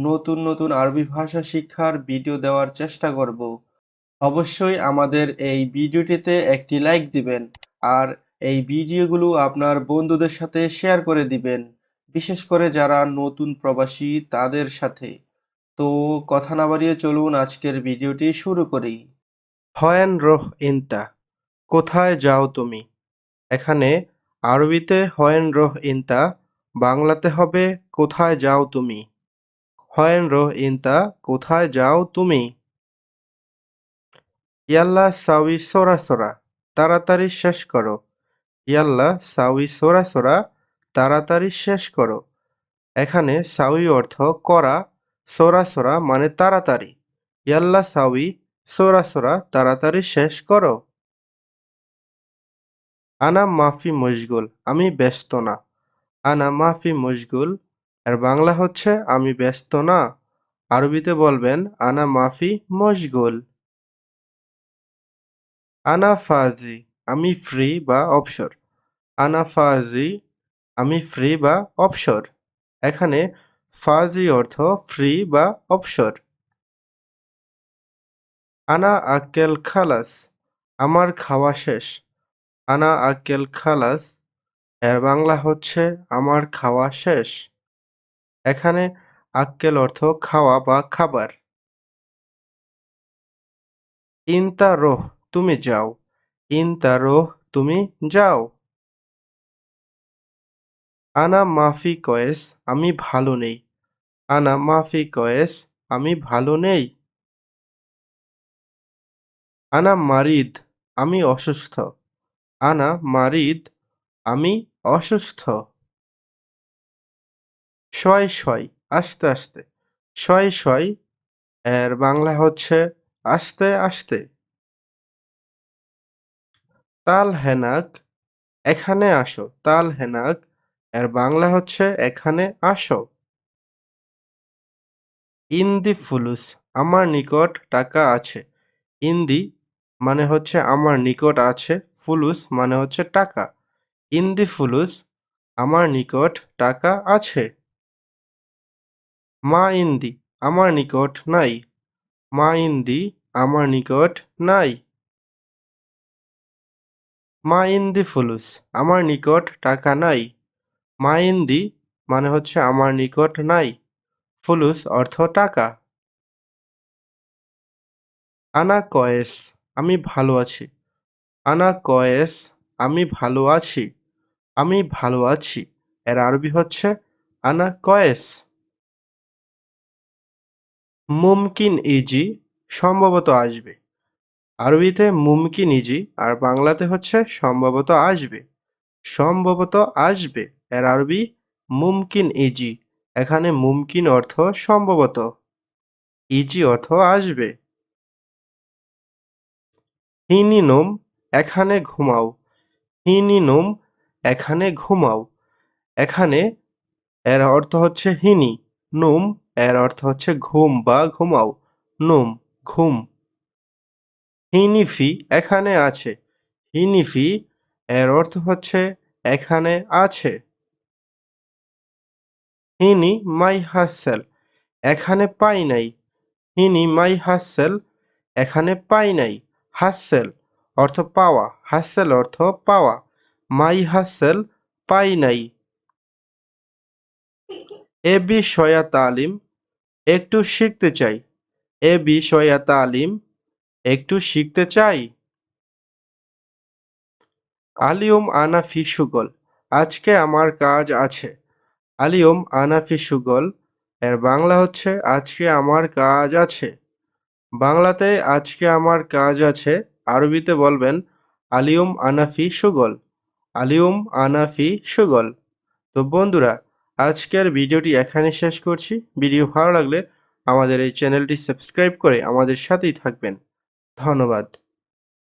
নতুন নতুন আরবি ভাষা শিক্ষার ভিডিও দেওয়ার চেষ্টা করব। অবশ্যই আমাদের এই ভিডিওটিতে একটি লাইক দিবেন আর এই ভিডিওগুলো আপনার বন্ধুদের সাথে শেয়ার করে দিবেন, বিশেষ করে যারা নতুন প্রবাসী তাদের সাথে। তো কথা না বাড়িয়ে চলুন আজকের ভিডিওটি শুরু করি। হয়েন রোহ ইনতা, কোথায় যাও তুমি? এখানে আরবিতে হয়েন রোহ ইনতা, বাংলাতে হবে কোথায় যাও তুমি? হয়েন রোহ ইনতা কোথায় যাও তুমি? ইয়াল্লা, সাউই, সোরা সোরা, তাড়াতাড়ি শেষ করো। ইয়াল্লা, সাউই, সোরা সোরা, তাড়াতাড়ি শেষ করো। এখানে সাউই অর্থ করা, সোরা সোরা মানে তাড়াতাড়ি। ইয়াল্লা, সাউই, সোরা সোরা, তাড়াতাড়ি শেষ করো। আনা মাফি মশগুল, আমি ব্যস্ত না। আনা মাফি মশগুল এর বাংলা হচ্ছে, আমি ব্যস্ত না। আরবিতে বলবেন, আনা মাফি মশগুল। আনা ফাজি, আমি ফ্রি বা অবসর। আনা ফাজি, আমি ফ্রি বা অবসর। এখানে ফাজি অর্থ, ফ্রি বা অবসর। আনা আক্কেল খালাস, আমার খাওয়া শেষ। আনা আক্কেল খালাস, এর বাংলা হচ্ছে, আমার খাওয়া শেষ। এখানে আক্কেল অর্থ খাওয়া বা খাবার। ইনতা রোহ তুমি যাও। ইনতা রোহ তুমি যাও। আনা মাফি কয়েস আমি ভালো নেই। আনা মাফি কয়েস আমি ভালো নেই। আনা মারিদ, আমি অসুস্থ। আনা মারিদ, আমি অসুস্থ। শয় শয় আস্তে আস্তে। শয় শয় এর বাংলা হচ্ছে আস্তে আস্তে। তাল হেনাক, এখানে আসো। তাল হেনাক, এর বাংলা হচ্ছে এখানে আসো। ইন্দি ফুলুস, আমার নিকট টাকা আছে। ইন্দি মানে হচ্ছে আমার নিকট আছে, ফুলুস মানে হচ্ছে টাকা। ইন্দি ফুলুস, আমার নিকট টাকা আছে। মা ইন্দি আমার নিকট নাই। মা ইন্দি আমার নিকট নাই। মা ইন্দি ফুলুস আমার নিকট টাকা নাই। মা ইন্দি মানে হচ্ছে আমার নিকট নাই। ফুলুস অর্থ টাকা। আনা কয়েস, আমি ভালো আছি। আনা কয়েস, আমি ভালো আছি। আমি ভালো আছি। এর আরবি হচ্ছে আনা কয়েস। মুমকিন ইজি সম্ভবত আসবে। আরবিতে মুমকিন ইজি আর বাংলাতে হচ্ছে সম্ভবত আসবে। সম্ভবত আসবে এর আরবি মুমকিন ইজি। এখানে মুমকিন অর্থ সম্ভবত। ইজি অর্থ আসবে। হিনি নোম এখানে ঘুমাও। হিনি নোম এখানে ঘুমাও। এখানে এর অর্থ হচ্ছে হিনি। নুম এর অর্থ হচ্ছে ঘুম বা ঘুমাও। নুম, ঘুম। হিনিফি এখানে আছে। হিনিফি এর অর্থ হচ্ছে এখানে আছে। হিনি মাই হাসেল, এখানে পাই নাই। হিনি মাই হাসেল, এখানে পাই নাই। হাসেল অর্থ পাওয়া, হাসেল অর্থ পাওয়া। মাই হাসেল, পাই নাই। এ বি বিষয়া তালিম একটু শিখতে চাই। এ বিষয়া তালিম একটু শিখতে চাই? আলিয়ম আনাফি সুগল, আজকে আমার কাজ আছে। আলিয়ম আনাফি সুগল, এর বাংলা হচ্ছে, আজকে আমার কাজ আছে। বাংলাতে আজকে আমার কাজ আছে, আরবিতে বলবেন, আলিয়ম আনাফি সুগল, আলিয়ম আনাফি সুগল। তো বন্ধুরা আজকের ভিডিওটি এখানে শেষ করছি ভিডিও ভালো লাগলে আমাদের এই চ্যানেলটি সাবস্ক্রাইব করে আমাদের সাথেই থাকবেন। ধন্যবাদ।